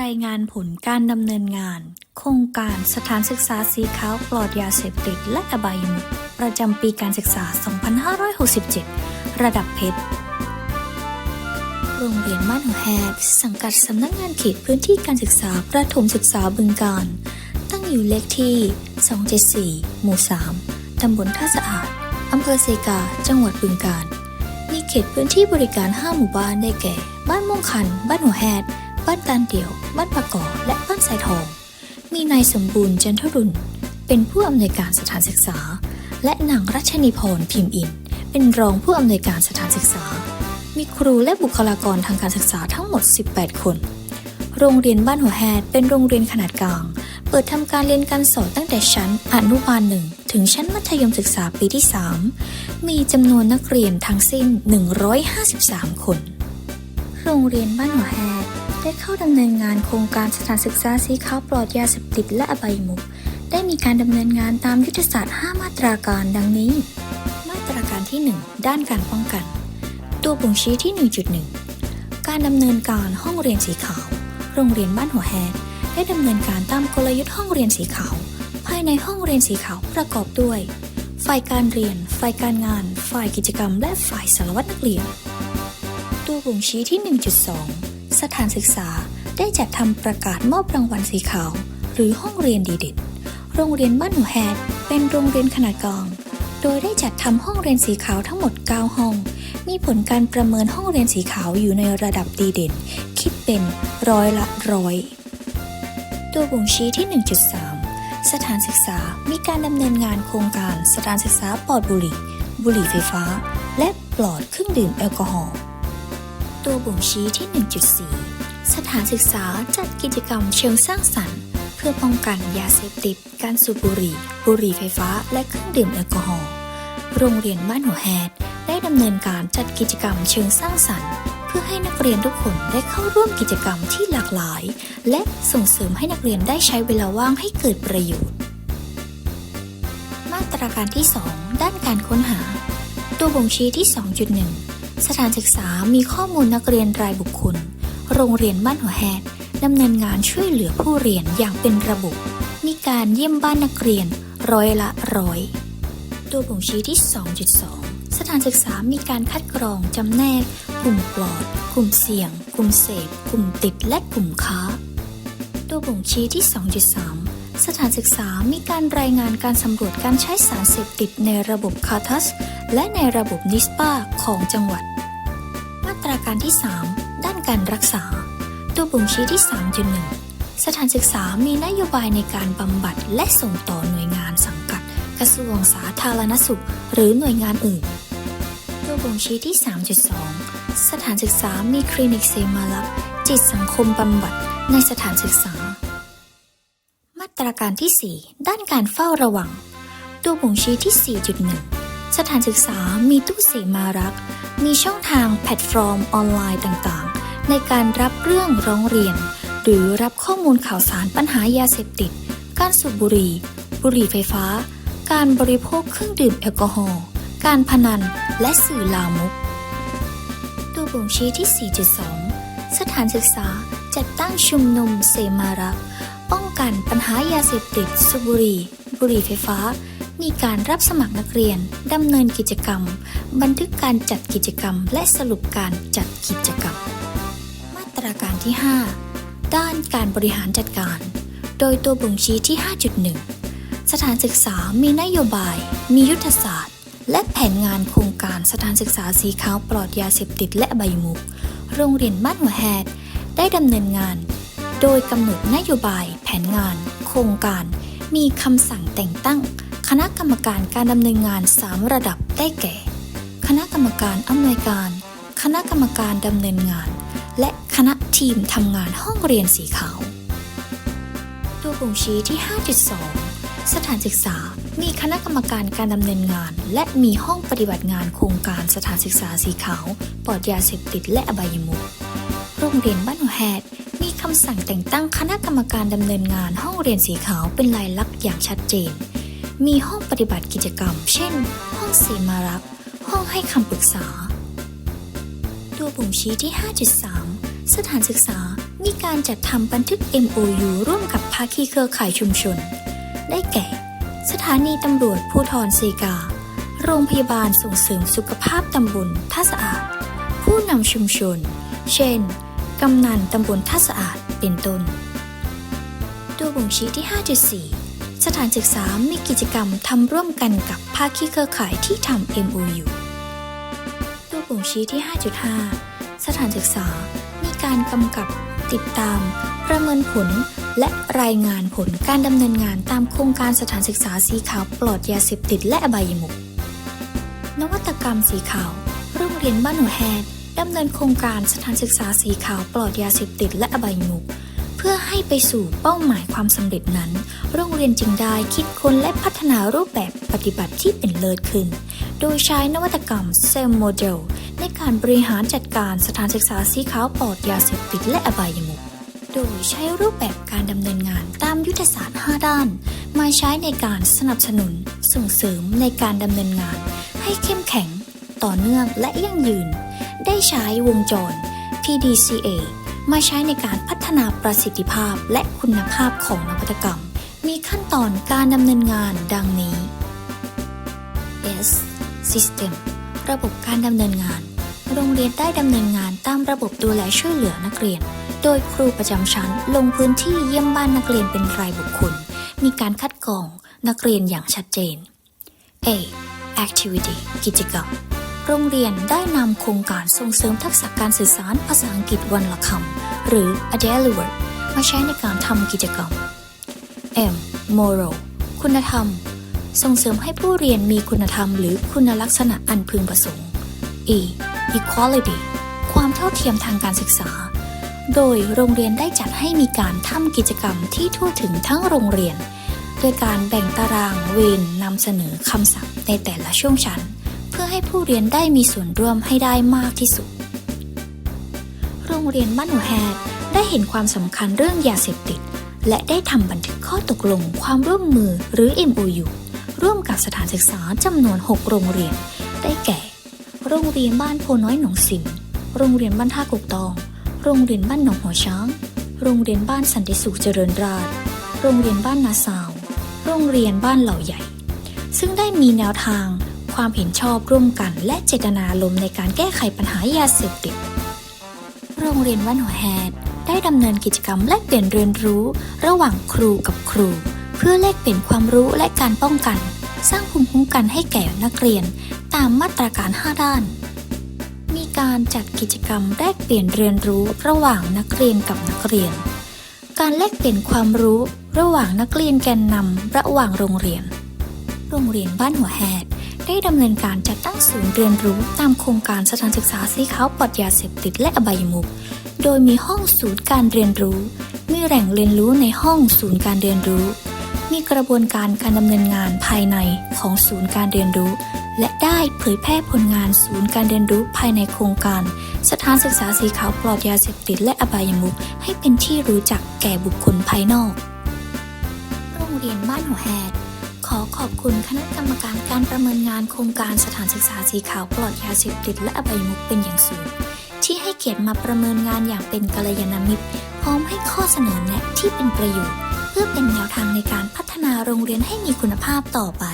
รายงานผลการดำเนินงาน โครงการสถานศึกษาสีขาวปลอดยาเสพติดและอบายมุขประจำปีการศึกษา 2567 ระดับเพชร โรงเรียนบ้านหัวแฮดสังกัดสำนักงานเขตพื้นที่การศึกษาประถมศึกษาบึงการ ตั้งอยู่เลขที่ 274 หมู่ 3 ตำบลท่าสะอาด อำเภอเซกา จังหวัดบึงการ เขตพื้นที่บริการ 5 หมู่บ้านได้แก่ บ้านม่วงคัน บ้านหัวแฮดบ้านตาลเดี่ยว บ้านปะกอและบ้านสายทอง มีนายสมบูรณ์จันทรุณเป็นผู้อำนวยการสถานศึกษา และนางรัชนีพรพิมพ์อิน เป็นรองผู้อำนวยการสถานศึกษา มีครูและบุคลากรทางการศึกษาทั้งหมด 18 คน โรงเรียนบ้านหัวแฮดเป็นโรงเรียนขนาดกลาง เปิดทำการเรียนการสอนตั้งแต่ชั้นอนุบาลหนึ่งถึงชั้นมัธยมศึกษาปีที่ 3 มีจำนวนนักเรียนทั้งสิ้น 153 คน โรงเรียนบ้านหัวแฮได้เข้าดำเนินงานโครงการสถานศึกษาสีขาวปลอดยาเสพติดและอบายมุขได้มีการดำเนินงานตามยุทธศาสตร์ 5 มาตราการดังนี้ มาตราการที่ 1 ด้านการป้องกัน ตัวบ่งชี้ที่ 1.1 การดำเนินการห้องเรียนสีขาว โรงเรียนบ้านหัวแฮ ได้ดำเนินการตามกลยุทธ์ห้องเรียนสีขาว ภายในห้องเรียนสีขาวประกอบด้วย ฝ่ายการเรียน ฝ่ายการงาน ฝ่ายกิจกรรม และฝ่ายสารวัตรนักเรียน ตัวบ่งชี้ที่ 1.2 สถานศึกษาได้จัดทำประกาศมอบรางวัลสีขาว หรือห้องเรียนดีเด่นโรงเรียนบ้านหัวแฮดเป็นโรงเรียนขนาดกลางโดยได้จัดทำห้องเรียนสีขาวทั้งหมด 9 ห้อง มีผลการประเมินห้องเรียนสีขาวอยู่ในระดับดีเด่น คิดเป็นร้อยละร้อย ตัวบ่งชี้ที่ 1.3 สถานศึกษา มีการดำเนินงานโครงการสถานศึกษาปลอดบุหรี่ บุหรี่ไฟฟ้า และปลอดเครื่องดื่มแอลกอฮอล์ ตัวบ่งชี้ที่ 1.4 สถานศึกษาจัดกิจกรรมเชิงสร้างสรรค์ เพื่อป้องกันยาเสพติด การสูบบุหรี่ บุหรี่ไฟฟ้า และเครื่องดื่มแอลกอฮอล์ โรงเรียนบ้านหัวแฮดได้ดำเนินการจัดกิจกรรมเชิงสร้างสรรค์ พื่อให้นักเรียนทุกคนได้เข้าร่วมกิจกรรมที่หลากหลาย และส่งเสริมให้นักเรียนได้ใช้เวลาว่างให้เกิดประโยชน์ มาตรการที่ 2 ด้านการค้นหา ตัวบ่งชี้ที่ 2.1 สถานศึกษามีข้อมูลนักเรียนรายบุคคล โรงเรียนบ้านหัวแฮดดำเนินงานช่วยเหลือผู้เรียนอย่างเป็นระบบ มีการเยี่ยมบ้านนักเรียนร้อยละร้อย ตัวบ่งชี้ที่ 2.2 สถานศึกษามีการคัดกรองจำแนก กลุ่มปลอด กลุ่มเสี่ยง กลุ่มเสพ กลุ่มติด และกลุ่มค้า ตัวบ่งชี้ที่ 2.3 สถานศึกษามีการรายงานการสำรวจการใช้สารเสพติดในระบบคาทัส และในระบบนิสปาของจังหวัด มาตราการที่ 3 ด้านการรักษา ตัวบ่งชี้ที่ 3.1 สถานศึกษามีนโยบายในการบำบัดและส่งต่อหน่วยงานสังกัด กระทรวงสาธารณสุข หรือหน่วยงานอื่น บ่งชี้ที่ 3.2 สถานศึกษามีคลินิกเซมาลักจิตสังคมบำบัดในสถานศึกษา มาตรการที่ 4 ด้านการเฝ้าระวัง ตัวบ่งชี้ที่ 4.1 สถานศึกษามีตู้เสมารัก มีช่องทางแพลตฟอร์มออนไลน์ต่างๆ ในการรับเรื่องร้องเรียน หรือรับข้อมูลข่าวสารปัญหายาเสพติด การสูบบุหรี่ บุหรี่ไฟฟ้า การบริโภคเครื่องดื่มแอลกอฮอล์ การพนัน และสื่อลามก ตัวบ่งชี้ที่ 4.2 สถานศึกษาจัดตั้งชุมนุมเสมารัก ป้องกันปัญหายาเสพติดสูบบุหรี่บุหรี่ไฟฟ้า มีการรับสมัครนักเรียน ดำเนินกิจกรรม บันทึกการจัดกิจกรรม และสรุปการจัดกิจกรรม มาตราการที่ 5 ด้านการบริหารจัดการ โดยตัวบ่งชี้ที่ 5.1 สถานศึกษามีนโยบาย มียุทธศาสตร์ และแผนงานโครงการสถานศึกษาสีขาวปลอดยาเสพติดและใบมุก โรงเรียนบ้านหัวแฮดได้ดำเนินงาน โดยกำหนดนโยบาย แผนงาน โครงการ มีคำสั่งแต่งตั้ง คณะกรรมการการดำเนินงาน 3 ระดับได้แก่ คณะกรรมการอำนวยการ คณะกรรมการดำเนินงาน และคณะทีมทำงานห้องเรียนสีขาว ตัวบ่งชี้ที่ 5.2 สถานศึกษา มีคณะกรรมการการดำเนินงาน และมีห้องปฏิบัติงานโครงการสถานศึกษาสีขาว ปลอดยาเสพติดและอบายมุขโรงเรียนบ้านหัวแฮดมีคำสั่งแต่งตั้งคณะกรรมการดำเนินงานห้องเรียนสีขาวเป็นลายลักษณ์อย่างชัดเจน มีห้องปฏิบัติกิจกรรม เช่น ห้องสีมารัก ห้องให้คำปรึกษา ตัวบ่งชี้ที่ 5.3 สถานศึกษามีการจัดทำบันทึก MOU ร่วมกับภาคีเครือข่ายชุมชน ได้แก่ สถานีตำรวจภูธรเซกา โรงพยาบาลส่งเสริมสุขภาพตำบลท่าสะอาด ผู้นำชุมชน เช่น กำนันตำบลท่าสะอาด เป็นต้น ตัวบ่งชี้ที่ 5.4 สถานศึกษา มีกิจกรรมทำร่วมกันกับภาคีเครือข่ายที่ทำ MOU ตัวบ่งชี้ที่ 5.5 สถานศึกษา มีการกำกับติดตาม ประเมินผล และรายงานผลการดำเนินงานตามโครงการสถานศึกษาสีขาวปลอดยาเสพติดและอบายมุขนวัตกรรมสีขาว โรงเรียนบ้านหัวแฮดดำเนินโครงการสถานศึกษาสีขาวปลอดยาเสพติดและอบายมุขเพื่อให้ไปสู่เป้าหมายความสำเร็จนั้น โรงเรียนจึงได้คิดค้นและพัฒนารูปแบบปฏิบัติที่เป็นเลิศขึ้น โดยใช้นวัตกรรมเซลล์โมเดลในการบริหารจัดการสถานศึกษาสีขาวปลอดยาเสพติดและอบายมุข ดยใช้รูปแบบการดำเนินงานตามยุทธศาสตร์ 5 ด้าน มาใช้ในการสนับสนุน ส่งเสริมในการดำเนินงาน ให้เข้มแข็ง ต่อเนื่องและยั่งยืน ได้ใช้วงจร PDCA มาใช้ในการพัฒนาประสิทธิภาพและคุณภาพของนวัตกรรม มีขั้นตอนการดำเนินงานดังนี้ S System ระบบการดำเนินงาน โรงเรียนได้ดำเนินงานตามระบบดูแลช่วยเหลือนักเรียน โดยครูประจำชั้นลงพื้นที่เยี่ยมบ้านนักเรียนเป็นรายบุคคล มีการคัดกรองนักเรียนอย่างชัดเจน A Activity กิจกรรม โรงเรียนได้นำโครงการส่งเสริมทักษะการสื่อสารภาษาอังกฤษวันละคำหรือ a daily word มาใช้ในการทำกิจกรรม M moral คุณธรรม ส่งเสริมให้ผู้เรียนมีคุณธรรมหรือคุณลักษณะอันพึงประสงค์ E equality ความเท่าเทียมทางการศึกษา โดยโรงเรียนได้จัดให้มีการทำกิจกรรมที่ทั่วถึงทั้งโรงเรียน โดยการแบ่งตารางเวรนำเสนอคำสั่งในแต่ละช่วงชั้น เพื่อให้ผู้เรียนได้มีส่วนร่วมให้ได้มากที่สุด โรงเรียนบ้านหัวแฮดได้เห็นความสำคัญเรื่องยาเสพติด และได้ทำบันทึกข้อตกลงความร่วมมือหรือ MOU ร่วมกับสถานศึกษาจำนวน 6 โรงเรียน ได้แก่ โรงเรียนบ้านโพน้อยหนองสิม โรงเรียนบ้านท่ากกตอง โรงเรียนบ้านหนองหัวช้าง โรงเรียนบ้านสันติสุขเจริญราษฎร์โรงเรียนบ้านนาซาว โรงเรียนบ้านเหล่าใหญ่ ซึ่งได้มีแนวทางความเห็นชอบร่วมกัน และเจตนาลมในการแก้ไขปัญหายาเสพติด โรงเรียนบ้านหัวแฮดได้ดำเนินกิจกรรมแลกเปลี่ยนเรียนรู้ ระหว่างครูกับครู เพื่อแลกเปลี่ยนความรู้และการป้องกัน สร้างภูมิคุ้มกันให้แก่นักเรียน ตามมาตรการ 5 ด้าน มีการจัดกิจกรรมแลกเปลี่ยนเรียนรู้ระหว่างนักเรียนกับนักเรียน การแลกเปลี่ยนความรู้ระหว่างนักเรียนแกนนำระหว่างโรงเรียน โรงเรียนบ้านหัวแหดได้ดำเนินการจัดตั้งศูนย์เรียนรู้ตามโครงการสถานศึกษาสีขาวปลอดยาเสพติดและอบายมุขโดยมีห้องศูนย์การเรียนรู้ มีแหล่งเรียนรู้ในห้องศูนย์การเรียนรู้ มีกระบวนการการดำเนินงานภายในของศูนย์การเรียนรู้ และได้เผยแพร่ผลงานศูนย์การเรียนรู้ภายในโครงการ สถานศึกษาสีขาวปลอดยาเสพติดและอบายมุขให้เป็นที่รู้จักแก่บุคคลภายนอก โรงเรียนบ้านหัวแหดขอขอบคุณคณะกรรมการการประเมินงานโครงการสถานศึกษาสีขาวปลอดยาเสพติดและอบายมุขเป็นอย่างสูงที่ให้เกียรติมาประเมินงานอย่างเป็นกัลยาณมิตร พร้อมให้ข้อเสนอแนะที่เป็นประโยชน์ พื่อเป็นแนวทางในการพัฒนาโรงเรียนให้มีคุณภาพต่อไป